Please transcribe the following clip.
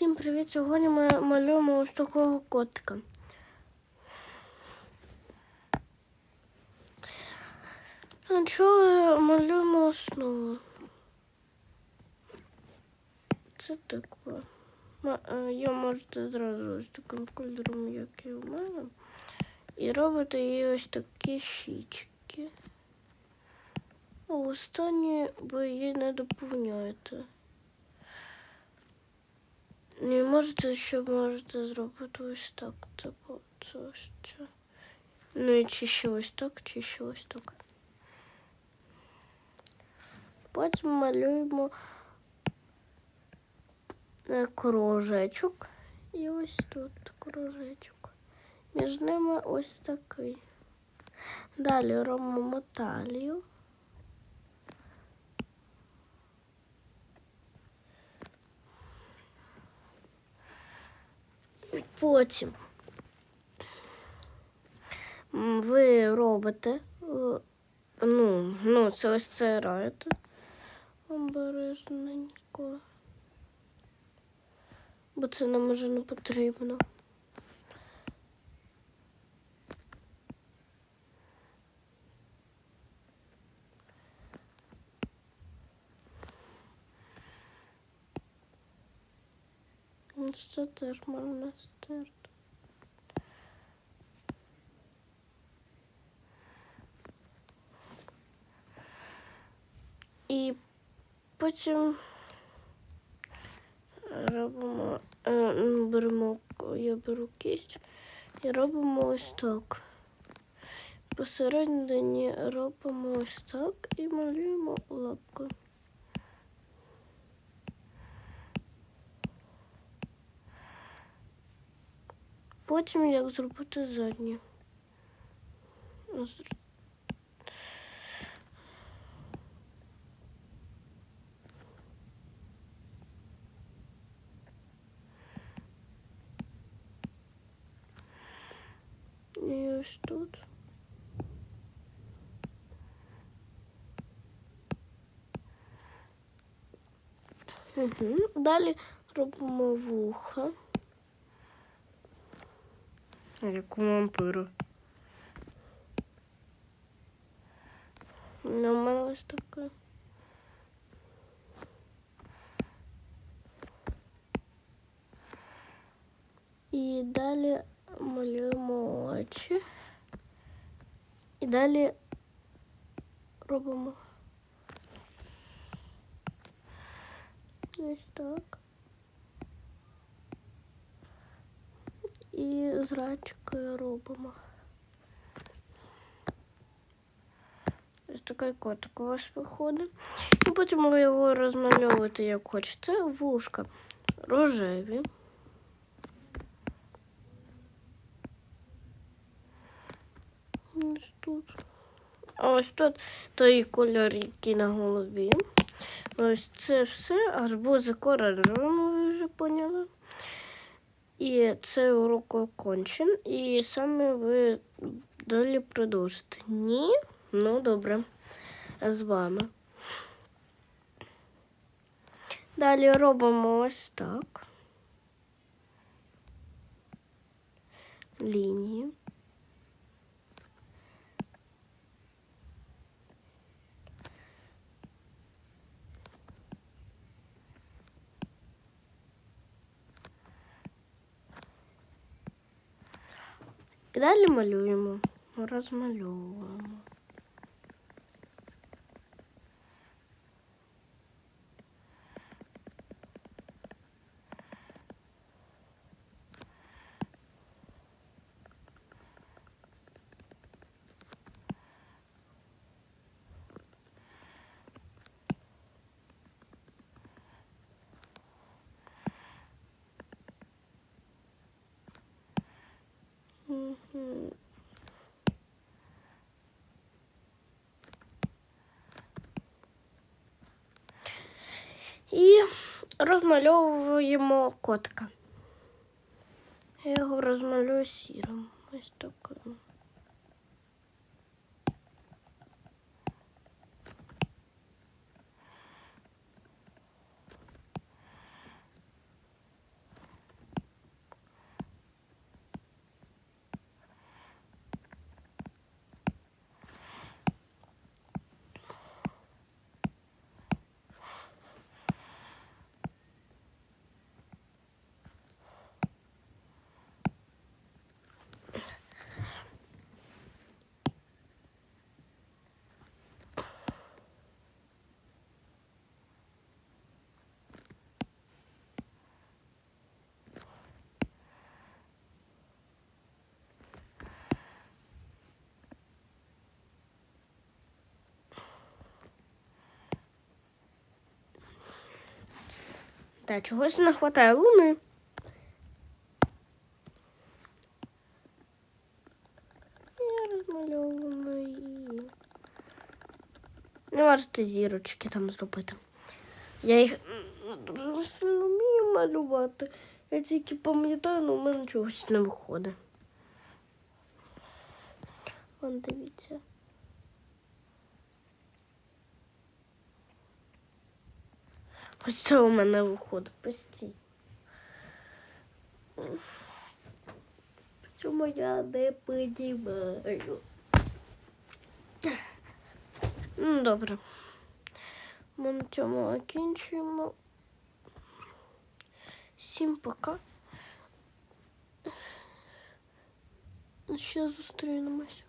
Всім привіт! Сьогодні ми малюємо ось такого котика. Спочатку малюємо основу. Це. Ма- е, можете зразу з таким кольором, як і у мене. І робите їй ось такі щічки. А останні ви її не доповняєте. Не можете, що можете зробити ось так. По- ось це. Ну і чи ще ось так, чи ще ось так. Потім малюємо е, кружечок. І ось тут кружечок. Між ними ось такий. Далі робимо талію. Потім ви робите, е, ну, ну, це ось це раєте. обережненько. Бо це нам вже не потрібно. Це теж можна стерти. І потім робимо, е, беремо, я беру кість і робимо ось так. Посередині робимо ось так і малюємо лапку. Потім як зробити заднє. Ось І ось тут. Угу. Далі робимо вуха. Як у вампиру. Ну, у мене ось таке. І далі малюємо очі. І далі робимо ось так. І зрачки робимо. Ось такий котик у вас виходить. І потім ви його розмальовуєте як хочете. Вушка рожеві. Ось тут. А ось тут той кольор, який на голові. Ось це все арбузи оранжевими, ви вже поняли. І цей урок окончен. І саме ви далі продовжите. Ні? Ну, добре. З вами. Далі робимо ось так. Лінії. Далі малюємо, розмальовуємо. Мгм. І розмальовуємо котика. Я його розмалюю сірим. Ось таким. Хватає. Чогось не хватає луни. Я розмальована її. Не можете зірочки там зробити. Я їх м, дуже сильно вмію малювати. Я тільки пам'ятаю, але в мене чогось не виходить. Вон дивіться. Це у мене виходить постійно. Чому я не подіваю? Ну, добре. Ми на цьому закінчуємо. Всім пока. Ще зустрінемось.